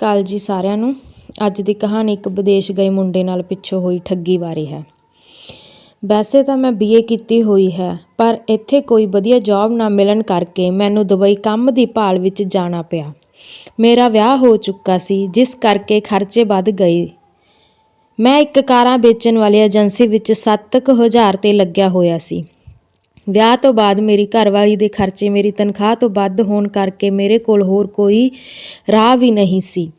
ਕਾਲ ਜੀ ਸਾਰਿਆਂ ਨੂੰ। ਅੱਜ ਦੀ ਕਹਾਣੀ ਇੱਕ ਵਿਦੇਸ਼ ਗਏ ਮੁੰਡੇ ਨਾਲ ਪਿੱਛੋਂ ਹੋਈ ਠੱਗੀ ਬਾਰੇ ਹੈ। ਵੈਸੇ ਤਾਂ ਮੈਂ ਬੀਏ ਕੀਤੀ ਹੋਈ ਹੈ, ਪਰ ਇੱਥੇ ਕੋਈ ਵਧੀਆ ਜੌਬ ਨਾ ਮਿਲਣ ਕਰਕੇ ਮੈਨੂੰ ਦੁਬਈ ਕੰਮ ਦੀ ਭਾਲ ਵਿੱਚ ਜਾਣਾ ਪਿਆ। ਮੇਰਾ ਵਿਆਹ ਹੋ ਚੁੱਕਾ ਸੀ, ਜਿਸ ਕਰਕੇ ਖਰਚੇ ਵੱਧ ਗਏ। ਮੈਂ ਇੱਕ ਕਾਰਾਂ ਵੇਚਣ ਵਾਲੀ ਏਜੰਸੀ ਵਿੱਚ 7000 ਤੇ ਲੱਗਿਆ ਹੋਇਆ ਸੀ। ਵਿਆਹ ਤੋਂ ਬਾਅਦ ਮੇਰੀ ਘਰਵਾਲੀ ਦੇ ਖਰਚੇ ਮੇਰੀ ਤਨਖਾਹ ਤੋਂ ਵੱਧ ਹੋਣ ਕਰਕੇ ਮੇਰੇ ਕੋਲ ਹੋਰ ਕੋਈ ਰਾਹ ਵੀ ਨਹੀਂ ਸੀ।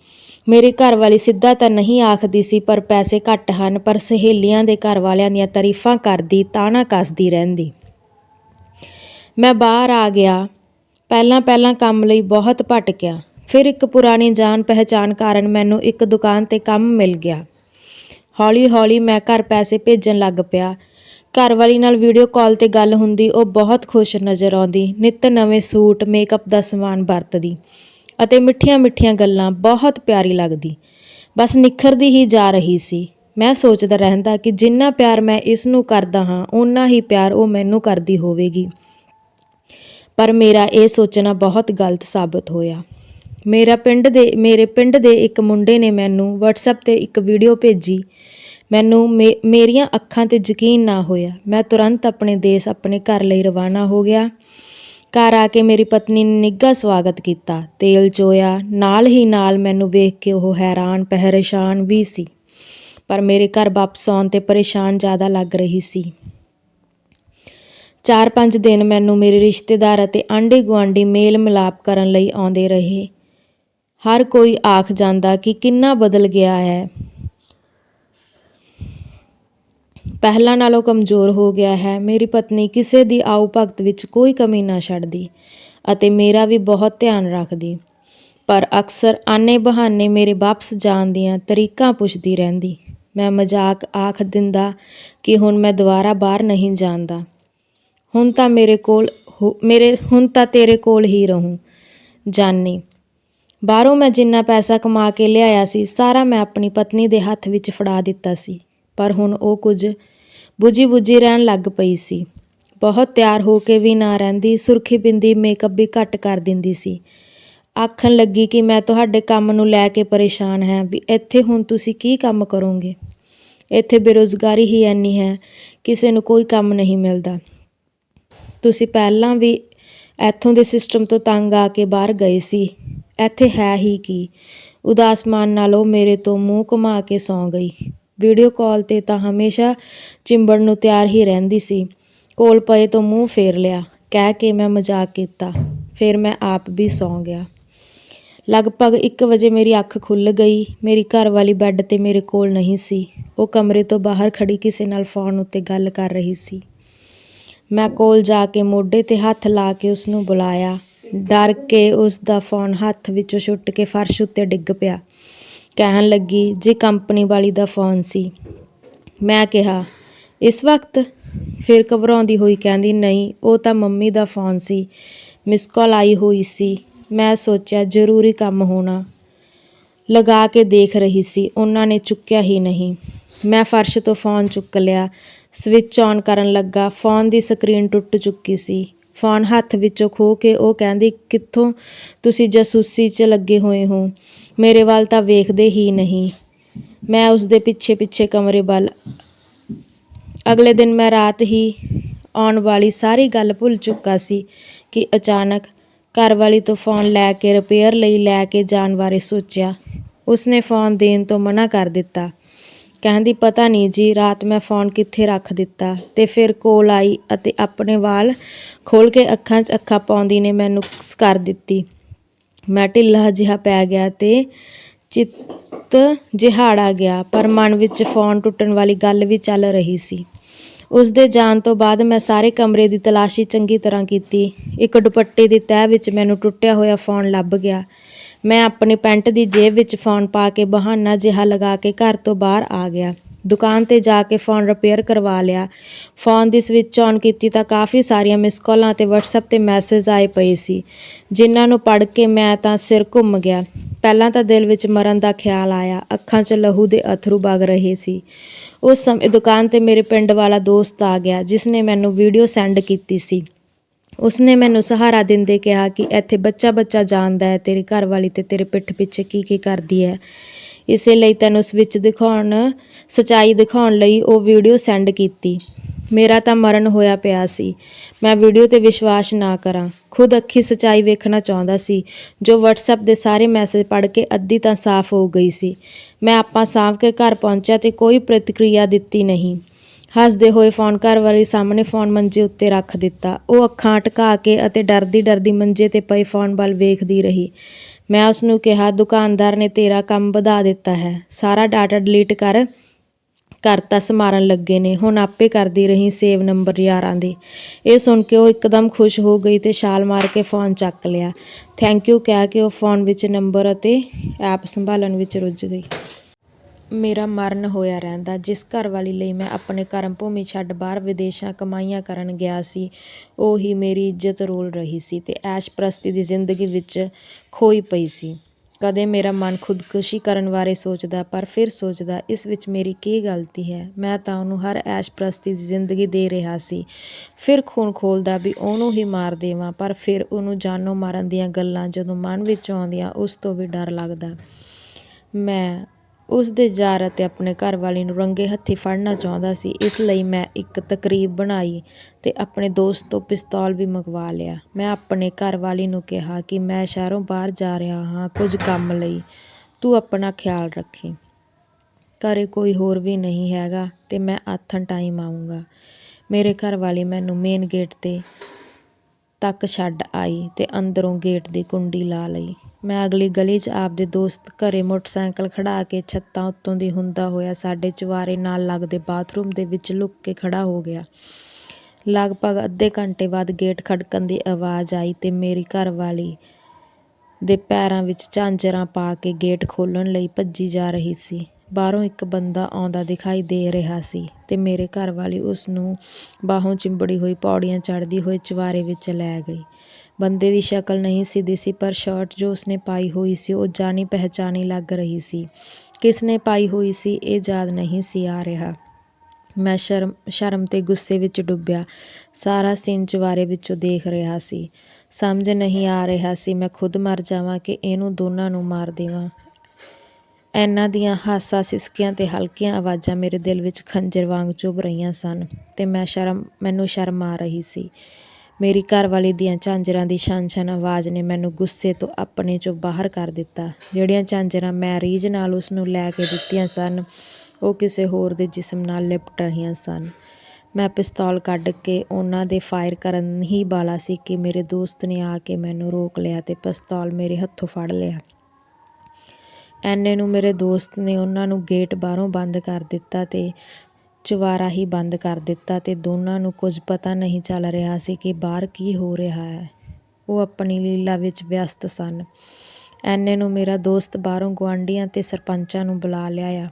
ਮੇਰੀ ਘਰਵਾਲੀ ਸਿੱਧਾ ਤਾਂ ਨਹੀਂ ਆਖਦੀ ਸੀ, ਪਰ ਪੈਸੇ ਘੱਟ ਹਨ, ਪਰ ਸਹੇਲੀਆਂ ਦੇ ਘਰ ਵਾਲਿਆਂ ਦੀਆਂ ਤਾਰੀਫਾਂ ਕਰਦੀ, ਤਾਣਾ ਕੱਸਦੀ ਰਹਿੰਦੀ। ਮੈਂ ਬਾਹਰ ਆ ਗਿਆ। ਪਹਿਲਾਂ ਪਹਿਲਾਂ ਕੰਮ ਲਈ ਬਹੁਤ ਭਟਕਿਆ। ਫਿਰ ਇੱਕ ਪੁਰਾਣੀ ਜਾਣ ਪਹਿਚਾਨ ਕਾਰਨ ਮੈਨੂੰ ਇੱਕ ਦੁਕਾਨ ਤੇ ਕੰਮ ਮਿਲ ਗਿਆ। ਹੌਲੀ ਹੌਲੀ ਮੈਂ ਘਰ ਪੈਸੇ ਭੇਜਣ ਲੱਗ ਪਿਆ। ਘਰਵਾਲੀ ਨਾਲ ਵੀਡੀਓ ਕਾਲ ਤੇ ਗੱਲ ਹੁੰਦੀ, ਉਹ ਬਹੁਤ ਖੁਸ਼ ਨਜ਼ਰ ਆਉਂਦੀ। ਨਿੱਤ ਨਵੇਂ ਸੂਟ ਮੇਕਅਪ ਦਾ ਸਮਾਨ ਵਰਤਦੀ ਅਤੇ ਮਿੱਠੀਆਂ ਮਿੱਠੀਆਂ ਗੱਲਾਂ ਬਹੁਤ ਪਿਆਰੀ ਲੱਗਦੀ। ਬਸ ਨਿਖਰਦੀ ਹੀ ਜਾ ਰਹੀ ਸੀ। ਮੈਂ ਸੋਚਦਾ ਰਹਿੰਦਾ ਕਿ ਜਿੰਨਾ ਪਿਆਰ ਮੈਂ ਇਸ ਨੂੰ ਕਰਦਾ ਹਾਂ, ਓਨਾ ਹੀ ਪਿਆਰ ਉਹ ਮੈਨੂੰ ਕਰਦੀ ਹੋਵੇਗੀ। ਪਰ ਮੇਰਾ ਇਹ ਸੋਚਣਾ ਬਹੁਤ ਗਲਤ ਸਾਬਤ ਹੋਇਆ। ਮੇਰਾ ਪਿੰਡ ਦੇ, ਮੇਰੇ ਪਿੰਡ ਦੇ ਇੱਕ ਮੁੰਡੇ ਨੇ ਮੈਨੂੰ WhatsApp ਤੇ ਇੱਕ ਵੀਡੀਓ ਭੇਜੀ। ਮੈਨੂੰ ਮੇ- ਮੇਰੀਆਂ ਅੱਖਾਂ ਤੇ ਯਕੀਨ ਨਾ ਹੋਇਆ। ਮੈਂ ਤੁਰੰਤ ਆਪਣੇ ਦੇਸ਼ ਆਪਣੇ ਘਰ ਲਈ ਰਵਾਨਾ ਹੋ ਗਿਆ। ਘਰ ਆ ਕੇ ਮੇਰੀ ਪਤਨੀ ਨੇ ਨਿੱਘਾ ਸਵਾਗਤ ਕੀਤਾ। ਤੇਲ ਚੋਇਆ। ਨਾਲ ਹੀ ਨਾਲ ਮੈਨੂੰ ਵੇਖ ਕੇ ਉਹ ਹੈਰਾਨ ਪਰੇਸ਼ਾਨ ਵੀ ਸੀ। ਪਰ ਮੇਰੇ ਘਰ ਵਾਪਸ ਆਉਣ ਤੇ ਪਰੇਸ਼ਾਨ ਜ਼ਿਆਦਾ ਲੱਗ ਰਹੀ ਸੀ। ਚਾਰ ਪੰਜ ਦਿਨ ਮੈਨੂੰ ਮੇਰੇ ਰਿਸ਼ਤੇਦਾਰ ਅਤੇ ਆਂਢੀ ਗੁਆਂਢੀ ਮੇਲ ਮਿਲਾਪ ਕਰਨ ਲਈ ਆਉਂਦੇ ਰਹੇ। ਹਰ ਕੋਈ ਆਖ ਜਾਂਦਾ ਕਿ ਕਿੰਨਾ ਬਦਲ ਗਿਆ ਹੈ। ਪਹਿਲਾਂ ਨਾਲੋਂ ਕਮਜ਼ੋਰ ਹੋ ਗਿਆ ਹੈ। ਮੇਰੀ ਪਤਨੀ ਕਿਸੇ ਦੀ ਆਉ ਭਗਤ ਵਿੱਚ ਕੋਈ ਕਮੀ ਨਾ ਛੱਡਦੀ ਅਤੇ ਮੇਰਾ ਵੀ ਬਹੁਤ ਧਿਆਨ ਰੱਖਦੀ। ਪਰ ਅਕਸਰ ਆਨੇ ਬਹਾਨੇ ਮੇਰੇ ਵਾਪਸ ਜਾਣ ਦੀਆਂ ਤਰੀਕਾਂ ਪੁੱਛਦੀ ਰਹਿੰਦੀ। ਮੈਂ ਮਜ਼ਾਕ ਆਖ ਦਿੰਦਾ ਕਿ ਹੁਣ ਮੈਂ ਦੁਬਾਰਾ ਬਾਹਰ ਨਹੀਂ ਜਾਂਦਾ। ਹੁਣ ਤਾਂ ਮੇਰੇ ਕੋਲ ਮੇਰੇ, ਹੁਣ ਤਾਂ ਤੇਰੇ ਕੋਲ ਹੀ ਰਹੂੰ, ਜਾਨੀ। ਬਾਹਰੋਂ ਮੈਂ ਜਿੰਨਾ ਪੈਸਾ ਕਮਾ ਕੇ ਲਿਆਇਆ ਸੀ, ਸਾਰਾ ਮੈਂ ਆਪਣੀ ਪਤਨੀ ਦੇ ਹੱਥ ਵਿੱਚ ਫੜਾ ਦਿੱਤਾ ਸੀ। ਪਰ ਹੁਣ ਉਹ ਕੁਝ ਬੁਝੀ ਬੁਝੀ ਰਹਿਣ ਲੱਗ ਪਈ ਸੀ। ਬਹੁਤ ਤਿਆਰ ਹੋ ਕੇ ਵੀ ਨਾ ਰਹਿੰਦੀ, ਸੁਰਖੀ ਬਿੰਦੀ ਮੇਕਅਪ ਵੀ ਘੱਟ ਕਰ ਦਿੰਦੀ ਸੀ। ਆਖਣ ਲੱਗੀ ਕਿ ਮੈਂ ਤੁਹਾਡੇ ਕੰਮ ਨੂੰ ਲੈ ਕੇ ਪਰੇਸ਼ਾਨ ਹਾਂ ਵੀ ਇੱਥੇ ਹੁਣ ਤੁਸੀਂ ਕੀ ਕੰਮ ਕਰੋਗੇ? ਇੱਥੇ ਬੇਰੁਜ਼ਗਾਰੀ ਹੀ ਐਨੀ ਹੈ, ਕਿਸੇ ਨੂੰ ਕੋਈ ਕੰਮ ਨਹੀਂ ਮਿਲਦਾ। ਤੁਸੀਂ ਪਹਿਲਾਂ ਵੀ ਇੱਥੋਂ ਦੇ ਸਿਸਟਮ ਤੋਂ ਤੰਗ ਆ ਕੇ ਬਾਹਰ ਗਏ ਸੀ। ਇੱਥੇ ਹੈ ਹੀ ਕੀ? ਉਦਾਸ ਮਨ ਨਾਲ ਉਹ ਮੇਰੇ ਤੋਂ ਮੂੰਹ ਘੁਮਾ ਕੇ ਸੌਂ ਗਈ। ਵੀਡੀਓ ਕਾਲ ਤੇ ਤਾਂ ਹਮੇਸ਼ਾ ਚਿੰਬੜ ਨੂੰ ਤਿਆਰ ਹੀ ਰਹਿੰਦੀ ਸੀ। ਕੋਲ ਪਏ ਤੋਂ ਮੂੰਹ ਫੇਰ ਲਿਆ। ਕਹਿ ਕੇ ਮੈਂ ਮਜ਼ਾਕ ਕੀਤਾ। ਫਿਰ ਮੈਂ ਆਪ ਵੀ ਸੌਂ ਗਿਆ। ਲਗਭਗ 1 ਵਜੇ ਮੇਰੀ ਅੱਖ ਖੁੱਲ ਗਈ। ਮੇਰੀ ਘਰ ਵਾਲੀ ਬੈੱਡ ਤੇ ਮੇਰੇ ਕੋਲ ਨਹੀਂ ਸੀ। ਉਹ ਕਮਰੇ ਤੋਂ ਬਾਹਰ ਖੜੀ ਕਿਸੇ ਨਾਲ ਫੋਨ ਉੱਤੇ ਗੱਲ ਕਰ ਰਹੀ ਸੀ। ਮੈਂ ਕੋਲ ਜਾ ਕੇ ਮੋਢੇ ਤੇ ਹੱਥ ਲਾ ਕੇ ਉਸ ਨੂੰ ਬੁਲਾਇਆ। ਡਰ ਕੇ ਉਸ ਦਾ ਫੋਨ ਹੱਥ ਵਿੱਚੋਂ ਛੁੱਟ ਕੇ ਫਰਸ਼ ਉੱਤੇ ਡਿੱਗ ਪਿਆ। ਕਹਿਣ ਲੱਗੀ, ਜੇ ਕੰਪਨੀ ਵਾਲੀ ਦਾ ਫੋਨ ਸੀ। ਮੈਂ ਕਿਹਾ, ਇਸ ਵਕਤ? ਫਿਰ ਘਬਰਾਉਂਦੀ ਹੋਈ ਕਹਿੰਦੀ, ਨਹੀਂ, ਉਹ ਤਾਂ ਮੰਮੀ ਦਾ ਫੋਨ ਸੀ। ਮਿਸ ਕਾਲ ਆਈ ਹੋਈ ਸੀ। ਮੈਂ ਸੋਚਿਆ, ਜ਼ਰੂਰੀ ਕੰਮ ਹੋਣਾ। ਲਗਾ ਕੇ ਦੇਖ ਰਹੀ ਸੀ। ਉਹਨਾਂ ਨੇ ਚੁੱਕਿਆ ਹੀ ਨਹੀਂ। ਮੈਂ ਫਰਸ਼ ਤੋਂ ਫੋਨ ਚੁੱਕ ਲਿਆ। ਸਵਿਚ ਔਨ ਕਰਨ ਲੱਗਾ। ਫੋਨ ਦੀ ਸਕਰੀਨ ਟੁੱਟ ਚੁੱਕੀ ਸੀ। ਫੋਨ ਹੱਥ ਵਿੱਚੋਂ ਖੋ ਕੇ ਉਹ ਕਹਿੰਦੀ, ਕਿੱਥੋਂ ਤੁਸੀਂ ਜਾਸੂਸੀ 'ਚ ਲੱਗੇ ਹੋਏ ਹੋ? ਮੇਰੇ ਵੱਲ ਤਾਂ ਵੇਖਦੇ ਹੀ ਨਹੀਂ। ਮੈਂ ਉਸ ਦੇ ਪਿੱਛੇ ਪਿੱਛੇ ਕਮਰੇ ਵੱਲ। ਅਗਲੇ ਦਿਨ ਮੈਂ ਰਾਤ ਹੀ ਆਉਣ ਵਾਲੀ ਸਾਰੀ ਗੱਲ ਭੁੱਲ ਚੁੱਕਾ ਸੀ ਕਿ ਅਚਾਨਕ ਘਰ ਵਾਲੀ ਤੋਂ ਫੋਨ ਲੈ ਕੇ ਰਿਪੇਅਰ ਲਈ ਲੈ ਕੇ ਜਾਣ ਬਾਰੇ ਸੋਚਿਆ। ਉਸਨੇ ਫੋਨ ਦੇਣ ਤੋਂ ਮਨਾ ਕਰ ਦਿੱਤਾ। ਕਹਿੰਦੀ, ਪਤਾ ਨਹੀਂ ਜੀ, ਰਾਤ ਮੈਂ ਫੋਨ ਕਿੱਥੇ ਰੱਖ ਦਿੱਤਾ? ਤੇ ਫਿਰ ਕੋਲ ਆਈ ਅਤੇ ਆਪਣੇ ਵਾਲ ਖੋਲ ਕੇ ਅੱਖਾਂ 'ਚ ਅੱਖਾਂ ਪਾਉਂਦੀ ਨੇ ਮੈਨੂੰ ਕਿਸ ਕਰ ਦਿੱਤੀ। ਮੈਂ ਢਿੱਲਾ ਜਿਹਾ ਪੈ ਗਿਆ ਤੇ ਚਿੱਤ ਜਿਹਾੜਾ ਗਿਆ, ਪਰ ਮਨ ਵਿੱਚ ਫੋਨ ਟੁੱਟਣ ਵਾਲੀ ਗੱਲ ਵੀ ਚੱਲ ਰਹੀ ਸੀ। ਉਸ ਦੇ ਜਾਣ ਤੋਂ ਬਾਅਦ ਮੈਂ ਸਾਰੇ ਕਮਰੇ ਦੀ ਤਲਾਸ਼ੀ ਚੰਗੀ ਤਰ੍ਹਾਂ ਕੀਤੀ। ਇੱਕ ਦੁਪੱਟੇ ਦੀ ਤਹਿ ਵਿੱਚ ਮੈਨੂੰ ਟੁੱਟਿਆ ਹੋਇਆ ਫੋਨ ਲੱਭ ਗਿਆ। ਮੈਂ ਆਪਣੀ ਪੈਂਟ ਦੀ ਜੇਬ ਵਿੱਚ ਫੋਨ ਪਾ ਕੇ ਬਹਾਨਾ ਜਿਹਾ ਲਗਾ ਕੇ ਘਰ ਤੋਂ ਬਾਹਰ ਆ ਗਿਆ। ਦੁਕਾਨ ਤੇ ਜਾ ਕੇ ਫੋਨ ਰਿਪੇਅਰ ਕਰਵਾ ਲਿਆ। ਫੋਨ ਦੀ ਸਵਿਚ ਔਨ ਕੀਤੀ ਤਾਂ ਕਾਫੀ ਸਾਰੀਆਂ ਮਿਸ ਕਾਲਾਂ ਤੇ WhatsApp ਤੇ ਮੈਸੇਜ ਆਏ ਪਏ ਸੀ। ਜਿਨ੍ਹਾਂ ਨੂੰ ਪੜ੍ਹ ਕੇ ਮੈਂ ਤਾਂ ਸਿਰ ਘੁੰਮ ਗਿਆ। ਪਹਿਲਾਂ ਤਾਂ ਦਿਲ ਵਿੱਚ ਮਰਨ ਦਾ ਖਿਆਲ ਆਇਆ। ਅੱਖਾਂ 'ਚ ਲਹੂ ਦੇ ਅਥਰੂ ਵਗ ਰਹੇ ਸੀ। ਉਸ ਸਮੇਂ ਦੁਕਾਨ ਤੇ ਮੇਰੇ ਪਿੰਡ ਵਾਲਾ ਦੋਸਤ ਆ ਗਿਆ ਜਿਸ ਨੇ ਮੈਨੂੰ ਵੀਡੀਓ ਸੈਂਡ ਕੀਤੀ ਸੀ। ਉਸਨੇ ਮੈਨੂੰ ਸਹਾਰਾ ਦਿੰਦੇ ਕਿਹਾ ਕਿ ਇੱਥੇ ਬੱਚਾ ਬੱਚਾ ਜਾਣਦਾ ਹੈ, ਤੇਰੀ ਘਰਵਾਲੀ ਤੇ ਤੇਰੇ ਪਿੱਠ ਪਿੱਛੇ ਕੀ ਕੀ ਕਰਦੀ ਹੈ। ਇਸੇ ਲਈ ਤੈਨੂੰ ਉਸ ਵਿੱਚ ਦਿਖਾਉਣ, ਸਚਾਈ ਦਿਖਾਉਣ ਲਈ ਉਹ ਵੀਡੀਓ ਸੈਂਡ ਕੀਤੀ। ਮੇਰਾ ਤਾਂ ਮਰਨ ਹੋਇਆ ਪਿਆ ਸੀ। ਮੈਂ ਵੀਡੀਓ ਤੇ ਵਿਸ਼ਵਾਸ ਨਾ ਕਰਾਂ। ਖੁਦ ਅੱਖੀ ਸਚਾਈ ਵੇਖਣਾ ਚਾਹੁੰਦਾ ਸੀ। ਜੋ WhatsApp ਦੇ ਸਾਰੇ ਮੈਸੇਜ ਪੜ੍ਹ ਕੇ ਅੱਧੀ ਤਾਂ ਸਾਫ਼ ਹੋ ਗਈ ਸੀ। ਮੈਂ ਆਪਾਂ ਸਾਂਭ ਕੇ ਘਰ ਪਹੁੰਚਿਆ ਤੇ ਕੋਈ ਪ੍ਰਤੀਕਿਰਿਆ ਦਿੱਤੀ ਨਹੀਂ। ਹੱਸਦੇ ਹੋਏ ਫੋਨ ਘਰ ਵਾਲੇ ਸਾਹਮਣੇ ਫੋਨ ਮੰਜੇ ਉੱਤੇ ਰੱਖ ਦਿੱਤਾ। ਉਹ ਅੱਖਾਂ ਅਟਕਾ ਕੇ ਅਤੇ ਡਰਦੀ ਡਰਦੀ ਮੰਜੇ ਤੇ ਪਏ ਫੋਨ ਵੱਲ ਵੇਖਦੀ ਰਹੀ। ਮੈਂ ਉਸ ਨੂੰ ਕਿਹਾ, ਦੁਕਾਨਦਾਰ ਨੇ ਤੇਰਾ ਕੰਮ ਵਧਾ ਦਿੱਤਾ ਹੈ। ਸਾਰਾ ਡਾਟਾ ਡਿਲੀਟ ਕਰ। ਘਰ ਤਾਂ ਸਮਾਰਨ ਲੱਗੇ ਨੇ। ਹੁਣ ਆਪੇ ਕਰਦੀ ਰਹੀ ਸੇਵ ਨੰਬਰ ਯਾਰਾਂ ਦੀ। ਇਹ ਸੁਣ ਕੇ ਉਹ ਇੱਕਦਮ ਖੁਸ਼ ਹੋ ਗਈ ਤੇ ਛਾਲ ਮਾਰ ਕੇ ਫੋਨ ਚੱਕ ਲਿਆ। ਥੈਂਕ ਯੂ ਕਹਿ ਕੇ ਉਹ ਫੋਨ ਵਿੱਚ ਨੰਬਰ ਅਤੇ ਐਪ ਸੰਭਾਲਣ ਵਿੱਚ ਰੁੱਝ ਗਈ। ਮੇਰਾ ਮਰਨ ਹੋਇਆ ਰਹਿੰਦਾ, ਜਿਸ ਘਰਵਾਲੀ ਲਈ ਮੈਂ ਆਪਣੇ ਕਰਮ ਭੂਮੀ ਛੱਡ ਬਾਹਰ ਵਿਦੇਸ਼ਾਂ ਕਮਾਈਆਂ ਕਰਨ ਗਿਆ ਸੀ, ਉਹ ਹੀ ਮੇਰੀ ਇੱਜ਼ਤ ਰੋਲ ਰਹੀ ਸੀ ਤੇ ਐਸ਼ ਪ੍ਰਸਤੀ ਦੀ ਜ਼ਿੰਦਗੀ ਵਿੱਚ ਖੋਈ ਪਈ ਸੀ। ਕਦੇ ਮੇਰਾ ਮਨ ਖੁਦਕੁਸ਼ੀ ਕਰਨ ਬਾਰੇ ਸੋਚਦਾ, ਪਰ ਫਿਰ ਸੋਚਦਾ, ਇਸ ਵਿੱਚ ਮੇਰੀ ਕੀ ਗਲਤੀ ਹੈ? ਮੈਂ ਤਾਂ ਉਹਨੂੰ ਹਰ ਐਸ਼ ਪ੍ਰਸਤੀ ਦੀ ਜ਼ਿੰਦਗੀ ਦੇ ਰਿਹਾ ਸੀ। ਫਿਰ ਖੂਨ ਖੋਲਦਾ ਵੀ ਉਹਨੂੰ ਹੀ ਮਾਰ ਦੇਵਾਂ, ਪਰ ਫਿਰ ਉਹਨੂੰ ਜਾਨੋਂ ਮਾਰਨ ਦੀਆਂ ਗੱਲਾਂ ਜਦੋਂ ਮਨ ਵਿੱਚ ਆਉਂਦੀਆਂ, ਉਸ ਤੋਂ ਵੀ ਡਰ ਲੱਗਦਾ। ਮੈਂ ਉਸ ਦੇ ਜ਼ਾਰ ਅਤੇ ਆਪਣੇ ਘਰਵਾਲੀ ਨੂੰ ਰੰਗੇ ਹੱਥੀਂ ਫੜਨਾ ਚਾਹੁੰਦਾ ਸੀ, ਇਸ ਲਈ ਮੈਂ ਇੱਕ ਤਕਰੀਬ ਬਣਾਈ ਅਤੇ ਆਪਣੇ ਦੋਸਤ ਤੋਂ ਪਿਸਤੌਲ ਵੀ ਮੰਗਵਾ ਲਿਆ। ਮੈਂ ਆਪਣੇ ਘਰਵਾਲੀ ਨੂੰ ਕਿਹਾ ਕਿ ਮੈਂ ਸ਼ਹਿਰੋਂ ਬਾਹਰ ਜਾ ਰਿਹਾ ਹਾਂ ਕੁਝ ਕੰਮ ਲਈ। ਤੂੰ ਆਪਣਾ ਖਿਆਲ ਰੱਖੀ। ਘਰ ਕੋਈ ਹੋਰ ਵੀ ਨਹੀਂ ਹੈਗਾ ਅਤੇ ਮੈਂ ਆਥਣ ਟਾਈਮ ਆਊਂਗਾ। ਮੇਰੇ ਘਰਵਾਲੀ ਮੈਨੂੰ ਮੇਨ ਗੇਟ ਤੇ ਤੱਕ ਛੱਡ ਆਈ ਤੇ ਅੰਦਰੋਂ ਗੇਟ ਦੀ ਕੁੰਡੀ ਲਾ ਲਈ। ਮੈਂ ਅਗਲੀ ਗਲੀ 'ਚ ਆਪਦੇ ਦੋਸਤ ਘਰੇ ਮੋਟਰਸਾਈਕਲ ਖੜਾ ਕੇ ਛੱਤਾਂ ਉੱਤੋਂ ਦੀ ਹੁੰਦਾ ਹੋਇਆ ਸਾਡੇ ਚੁਬਾਰੇ ਨਾਲ ਲੱਗਦੇ ਬਾਥਰੂਮ ਦੇ ਵਿੱਚ ਲੁੱਕ ਕੇ ਖੜਾ ਹੋ ਗਿਆ। ਲਗਭਗ ਅੱਧੇ ਘੰਟੇ ਬਾਅਦ ਗੇਟ ਖੜਕਣ ਦੀ ਆਵਾਜ਼ ਆਈ ਤੇ ਮੇਰੀ ਘਰਵਾਲੀ ਦੇ ਪੈਰਾਂ ਵਿੱਚ ਝਾਂਜਰਾਂ ਪਾ ਕੇ ਗੇਟ ਖੋਲ੍ਹਣ ਲਈ ਭੱਜੀ ਜਾ ਰਹੀ ਸੀ। ਬਾਹਰੋਂ ਇੱਕ ਬੰਦਾ ਆਉਂਦਾ ਦਿਖਾਈ ਦੇ ਰਿਹਾ ਸੀ ਤੇ ਮੇਰੇ ਘਰਵਾਲੀ ਉਸ ਨੂੰ ਬਾਹੋਂ ਚਿੰਬੜੀ ਹੋਈ ਪੌੜੀਆਂ ਚੜ੍ਹਦੀ ਹੋਈ ਚੁਬਾਰੇ ਵਿੱਚ ਲੈ ਗਈ। ਬੰਦੇ ਦੀ ਸ਼ਕਲ ਨਹੀਂ ਸੀ ਦਿਸੀ, ਪਰ ਸ਼ਰਟ ਜੋ ਉਸਨੇ ਪਾਈ ਹੋਈ ਸੀ, ਉਹ ਜਾਣੀ ਪਹਿਚਾਣੀ ਲੱਗ ਰਹੀ ਸੀ। ਕਿਸ ਨੇ ਪਾਈ ਹੋਈ ਸੀ, ਇਹ ਯਾਦ ਨਹੀਂ ਸੀ ਆ ਰਿਹਾ। ਮੈਂ ਸ਼ਰਮ ਸ਼ਰਮ ਤੇ ਗੁੱਸੇ ਵਿੱਚ ਡੁੱਬਿਆ। ਸਾਰਾ ਸੀਨ ਚੁਬਾਰੇ ਵਿੱਚੋਂ ਦੇਖ ਰਿਹਾ ਸੀ। ਸਮਝ ਨਹੀਂ ਆ ਰਿਹਾ ਸੀ, ਮੈਂ ਖੁਦ ਮਰ ਜਾਵਾਂ ਕਿ ਇਹਨੂੰ ਦੋਨਾਂ ਨੂੰ ਮਾਰ ਦੇਵਾਂ। ਇਹਨਾਂ ਦੀਆਂ ਹਾਸਾ ਸਿਸਕੀਆਂ ਤੇ ਹਲਕੀਆਂ ਆਵਾਜ਼ਾਂ ਮੇਰੇ ਦਿਲ ਵਿੱਚ ਖੰਜਰ ਵਾਂਗ ਚੁੱਭ ਰਹੀਆਂ ਸਨ ਤੇ ਮੈਂ ਸ਼ਰਮ, ਮੈਨੂੰ ਸ਼ਰਮ ਆ ਰਹੀ ਸੀ। ਮੇਰੀ ਘਰਵਾਲੀ ਦੀਆਂ ਝਾਂਜਰਾਂ ਦੀ ਛਣ-ਛਣ ਆਵਾਜ਼ ਨੇ ਮੈਨੂੰ ਗੁੱਸੇ ਤੋਂ ਆਪਣੇ ਚੋਂ ਬਾਹਰ ਕਰ ਦਿੱਤਾ। ਜਿਹੜੀਆਂ ਝਾਂਜਰਾਂ ਮੈਂ ਰੀਝ ਨਾਲ ਉਸ ਨੂੰ ਲੈ ਕੇ ਦਿੱਤੀਆਂ ਸਨ, ਉਹ ਕਿਸੇ ਹੋਰ ਦੇ ਜਿਸਮ ਨਾਲ ਲਿਪਟ ਰਹੀਆਂ ਸਨ। ਮੈਂ ਪਿਸਤੌਲ ਕੱਢ ਕੇ ਉਹਨਾਂ ਦੇ ਫਾਇਰ ਕਰਨ ਹੀ ਵਾਲਾ ਸੀ ਕਿ ਮੇਰੇ ਦੋਸਤ ਨੇ ਆ ਕੇ ਮੈਨੂੰ ਰੋਕ ਲਿਆ ਤੇ ਪਿਸਤੌਲ ਮੇਰੇ ਹੱਥੋਂ ਫੜ ਲਿਆ। ਐਨੇ ਨੂੰ ਮੇਰੇ ਦੋਸਤ ਨੇ ਉਹਨਾਂ ਨੂੰ ਗੇਟ ਬਾਹਰੋਂ ਬੰਦ ਕਰ ਦਿੱਤਾ ਤੇ ਚੁਬਾਰਾ ਹੀ ਬੰਦ ਕਰ ਦਿੱਤਾ ਤੇ ਦੋਨਾਂ ਨੂੰ ਕੁਝ ਪਤਾ ਨਹੀਂ ਚੱਲ ਰਿਹਾ ਸੀ ਕਿ ਬਾਹਰ ਕੀ ਹੋ ਰਿਹਾ ਹੈ। ਉਹ ਆਪਣੀ ਲੀਲਾ ਵਿੱਚ ਵਿਅਸਤ ਸਨ। ਐਨੇ ਨੂੰ ਮੇਰਾ ਦੋਸਤ ਬਾਹਰੋਂ ਗੁਆਂਢੀਆਂ ਤੇ ਸਰਪੰਚਾਂ ਨੂੰ ਬੁਲਾ ਲਿਆਇਆ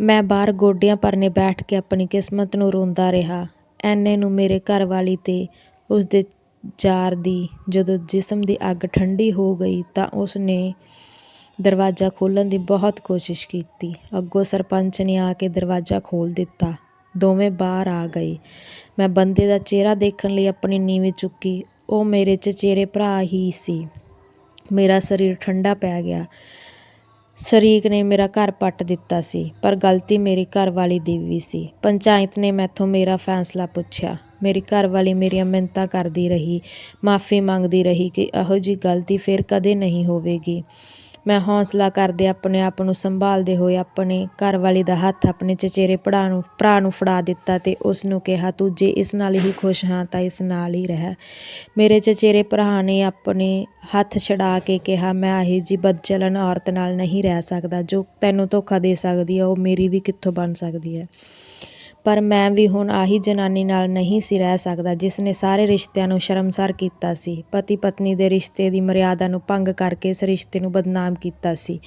ਮੈਂ ਬਾਹਰ ਗੋਡਿਆਂ ਪਰਨੇ ਬੈਠ ਕੇ ਆਪਣੀ ਕਿਸਮਤ ਨੂੰ ਰੋਂਦਾ ਰਿਹਾ। ਐਨੇ ਨੂੰ ਮੇਰੇ ਘਰਵਾਲੀ ਤੇ ਉਸ ਜਾਰ ਦੀ ਜਦੋਂ ਜਿਸਮ ਦੀ ਅੱਗ ਠੰਡੀ ਹੋ ਗਈ ਤਾਂ ਉਸ ਨੇ ਦਰਵਾਜ਼ਾ ਖੋਲ੍ਹਣ ਦੀ ਬਹੁਤ ਕੋਸ਼ਿਸ਼ ਕੀਤੀ। ਅੱਗੋਂ ਸਰਪੰਚ ਨੇ ਆ ਕੇ ਦਰਵਾਜ਼ਾ ਖੋਲ੍ਹ ਦਿੱਤਾ। ਦੋਵੇਂ ਬਾਹਰ ਆ ਗਏ। ਮੈਂ ਬੰਦੇ ਦਾ ਚਿਹਰਾ ਦੇਖਣ ਲਈ ਆਪਣੀ ਨੀਵੀਂ ਚੁੱਕੀ। ਉਹ ਮੇਰੇ ਚਚੇਰੇ ਭਰਾ ਹੀ ਸੀ। ਮੇਰਾ ਸਰੀਰ ਠੰਡਾ ਪੈ ਗਿਆ। ਸ਼ਰੀਕ ਨੇ ਮੇਰਾ ਘਰ ਪੱਟ ਦਿੱਤਾ ਸੀ, ਪਰ ਗਲਤੀ ਮੇਰੀ ਘਰਵਾਲੀ ਦੀ ਵੀ ਸੀ। ਪੰਚਾਇਤ ਨੇ ਮੈਥੋਂ ਮੇਰਾ ਫੈਸਲਾ ਪੁੱਛਿਆ। ਮੇਰੀ ਘਰਵਾਲੀ ਮੇਰੀਆਂ ਮਿੰਨਤਾਂ ਕਰਦੀ ਰਹੀ, ਮਾਫੀ ਮੰਗਦੀ ਰਹੀ ਕਿ ਇਹੋ ਜੀ ਗਲਤੀ ਫਿਰ ਕਦੇ ਨਹੀਂ ਹੋਵੇਗੀ। ਮੈਂ ਹੌਸਲਾ ਕਰਦੇ ਆਪਣੇ ਆਪ ਨੂੰ ਸੰਭਾਲਦੇ ਹੋਏ ਆਪਣੇ ਘਰ ਵਾਲੀ ਦਾ ਹੱਥ ਆਪਣੇ ਚਚੇਰੇ ਭਰਾ ਨੂੰ ਭਰਾ ਨੂੰ ਫੜਾ ਦਿੱਤਾ ਤੇ ਉਸ ਨੂੰ ਕਿਹਾ, ਤੂੰ ਜੇ ਇਸ ਨਾਲ ਹੀ ਖੁਸ਼ ਹਾਂ ਤਾਂ ਇਸ ਨਾਲ ਹੀ ਰਹਿ। ਮੇਰੇ ਚਚੇਰੇ ਭਰਾ ਨੇ ਆਪਣੇ ਹੱਥ ਛਡਾ ਕੇ ਕਿਹਾ, ਮੈਂ ਇਹ ਜੀ ਬਦਚਲਨ ਔਰਤ ਨਾਲ ਨਹੀਂ ਰਹਿ ਸਕਦਾ ਜੋ ਤੈਨੂੰ ਧੋਖਾ ਦੇ ਸਕਦੀ ਹੈ ਉਹ ਮੇਰੀ ਵੀ ਕਿੱਥੋਂ ਬਣ ਸਕਦੀ ਹੈ? ਪਰ ਮੈਂ ਵੀ ਹੁਣ ਆਹੀ ਜਨਾਨੀ ਨਾਲ ਨਹੀਂ ਸੀ ਰਹਿ ਸਕਦਾ, ਜਿਸ ਨੇ ਸਾਰੇ ਰਿਸ਼ਤਿਆਂ ਨੂੰ ਸ਼ਰਮਸਾਰ ਕੀਤਾ ਸੀ। ਪਤੀ ਪਤਨੀ ਦੇ ਰਿਸ਼ਤੇ ਦੀ ਮਰਿਆਦਾ ਨੂੰ ਭੰਗ ਕਰਕੇ ਇਸ ਰਿਸ਼ਤੇ ਨੂੰ ਬਦਨਾਮ ਕੀਤਾ ਸੀ।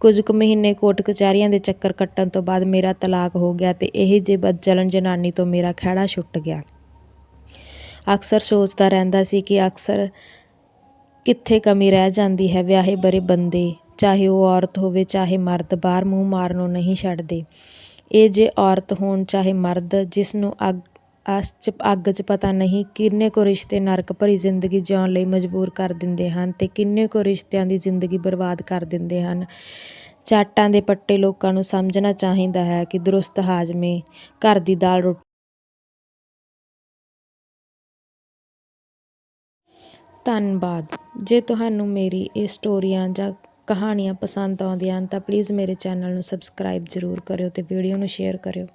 ਕੁਝ ਕੁ ਮਹੀਨੇ ਕੋਟ ਕਚਹਿਰੀਆਂ ਦੇ ਚੱਕਰ ਕੱਟਣ ਤੋਂ ਬਾਅਦ ਮੇਰਾ ਤਲਾਕ ਹੋ ਗਿਆ ਤੇ ਇਹ ਜੇ ਬਦਚਲਨ ਜਨਾਨੀ ਤੋਂ ਮੇਰਾ ਖਹਿੜਾ ਛੁੱਟ ਗਿਆ। ਅਕਸਰ ਸੋਚਦਾ ਰਹਿੰਦਾ ਸੀ ਕਿ ਅਕਸਰ ਕਿੱਥੇ ਕਮੀ ਰਹਿ ਜਾਂਦੀ ਹੈ ਵਿਆਹੇ ਬਰੇ ਬੰਦੇ, ਚਾਹੇ ਉਹ ਔਰਤ ਹੋਵੇ, ਚਾਹੇ ਮਰਦ, ਬਾਹਰ ਮੂੰਹ ਮਾਰਨੋਂ ਨਹੀਂ ਛੱਡਦੇ। ਇਹ ਜੇ ਔਰਤ ਹੋਣ ਚਾਹੇ ਮਰਦ, ਜਿਸ ਨੂੰ ਅੱਗ, ਅਸ 'ਚ, ਅੱਗ 'ਚ ਪਤਾ ਨਹੀਂ ਕਿੰਨੇ ਕੁ ਰਿਸ਼ਤੇ ਨਰਕ ਭਰੀ ਜ਼ਿੰਦਗੀ ਜਿਉਣ ਲਈ ਮਜਬੂਰ ਕਰ ਦਿੰਦੇ ਹਨ ਤੇ ਕਿੰਨੇ ਕੁ ਰਿਸ਼ਤਿਆਂ ਦੀ ਜ਼ਿੰਦਗੀ ਬਰਬਾਦ ਕਰ ਦਿੰਦੇ ਹਨ। ਚਾਟਾਂ ਦੇ ਪੱਟੇ ਲੋਕਾਂ ਨੂੰ ਸਮਝਣਾ ਚਾਹੀਦਾ ਹੈ ਕਿ ਦਰੁਸਤ ਹਾਜ਼ਮੇ, ਘਰ ਦੀ ਦਾਲ ਰੋਟੀ ਧੰਨਵਾਦ। ਜੇ ਤੁਹਾਨੂੰ ਮੇਰੀ ਇਹ ਸਟੋਰੀਆਂ ਜਾਂ ਕਹਾਣੀਆਂ ਪਸੰਦ ਆਉਂਦੀਆਂ ਹਨ ਤਾਂ ਪਲੀਜ਼ ਮੇਰੇ ਚੈਨਲ ਨੂੰ ਸਬਸਕ੍ਰਾਈਬ ਜ਼ਰੂਰ ਕਰਿਓ ਅਤੇ ਵੀਡੀਓ ਨੂੰ ਸ਼ੇਅਰ ਕਰਿਓ।